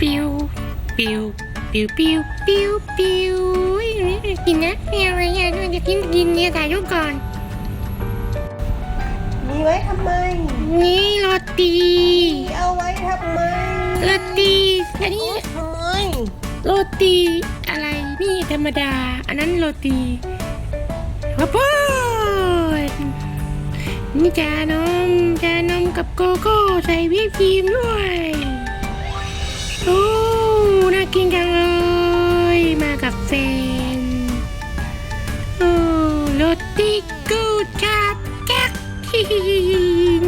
ปิวปิวปิวปิวปิวปิวอุ๊ยกินนะไม่เอาอะไรอะจะกินกินเนี่ยถ่ายรูปก่อน มีไว้ทำไม นี่โรตีมีเอาไว้ทำไมโรตีอันนี้ทำไมโรตีอะไรนี่ธรรมดา อันนั้นโรตีข้าวโพดนี่จานมจานมกับโกโก้ใส่วิปครีมด้วย โอ้น่ากินจังเลยมากับแฟนโอ้โรตีกูจับแก๊ก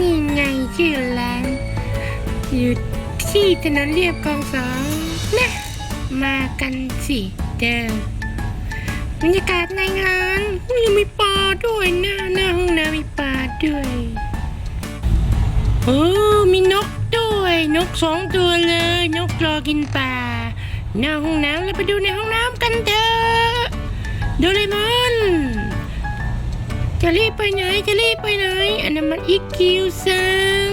นี่ไงชื่อร้านอยู่ที่ถนนเรียบคลองสองนะมากันสิเดิมบรรยากาศในร้าน สองตัวเลย นกรอกินปลาหน้าห้องน้ำแล้วไปดูในห้องน้ำกันเถอะโดเรมอนจะรีบไปไหนจะรีบไปไหนอันนั้นมันอีคิวซัง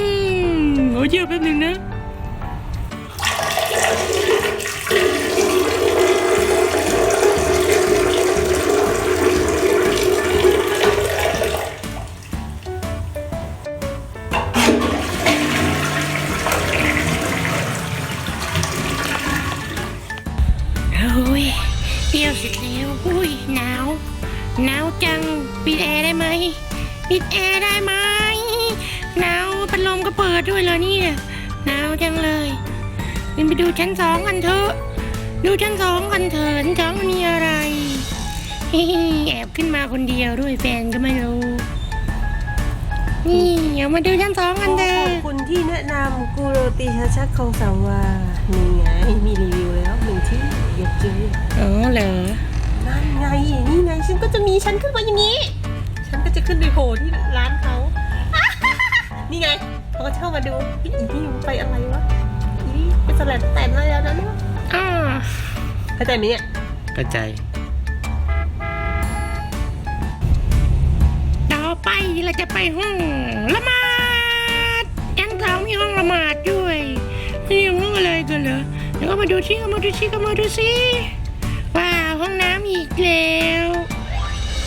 โอ้เยอะแป๊บหนึงนะ โอ้ยเปรี้ยวเสร็จแล้วอุ้ยหนาว หนาวจัง ปิดแอร์ได้ไหม ปิดแอร์ได้ไหม หนาวพัดลมก็เปิดด้วยเหรอเนี่ย หนาวจังเลยขึ้นไปดูชั้นสองกันเถอะ ดูชั้นสองกันเถอะชั้นสองมีอะไร แอบขึ้นมาคนเดียวด้วยแฟนก็ไม่รู้ นี่เดี๋ยวมาดูชั้นสองกันเถขอะอบคุณที่แนะนำกูโรตีชัดชัดๆของสามวานี่ไงมีรีวิวแล้วหนึ่งที่อยากซื้ออ๋อเหรอนั่นไงนี่ไงฉันก็จะมีฉันขึ้นมาอย่างนี้ ฉันก็จะขึ้นไปโผล่ที่ร้านเขานี่ไงเขาก็เข้ามาดูอีนี่มันไปอะไรวะอีนี่ไปสลัดแต่นอะไรแล้วนะอ้าเข้าใจไหมเนี่ยเข้าใจ ไปเราจะไปห้องละหมาดชั้นสองมีห้องละหมาดด้วยนี่ห้องอะไรกันเหรอเดี๋ยวก็มาดูซิก็มาดูซิก็มาดูซิว้าวห้องน้ำอีกแล้ว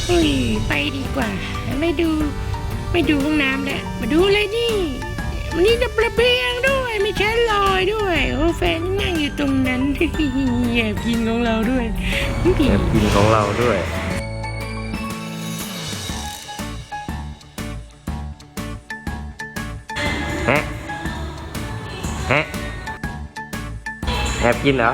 อุ้ยไปดีกว่า ไม่ดูไม่ดูห้องน้ำแล้วมาดูเลยนี่วันนี้จะระเบียงด้วยไมีชั้นลอยด้วยโอ้แฟนนั่งอยู่ตรงนั้นแอบกินของเราด้วยแอบกินของเราด้วย แฮะแฮะแอบกินเหรอ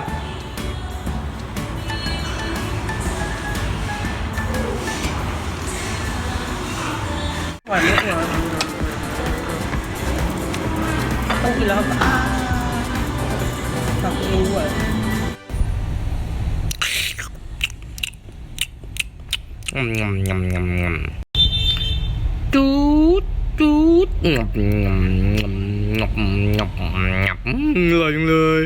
งับงับงับงับงับงับอร่อยจังเลย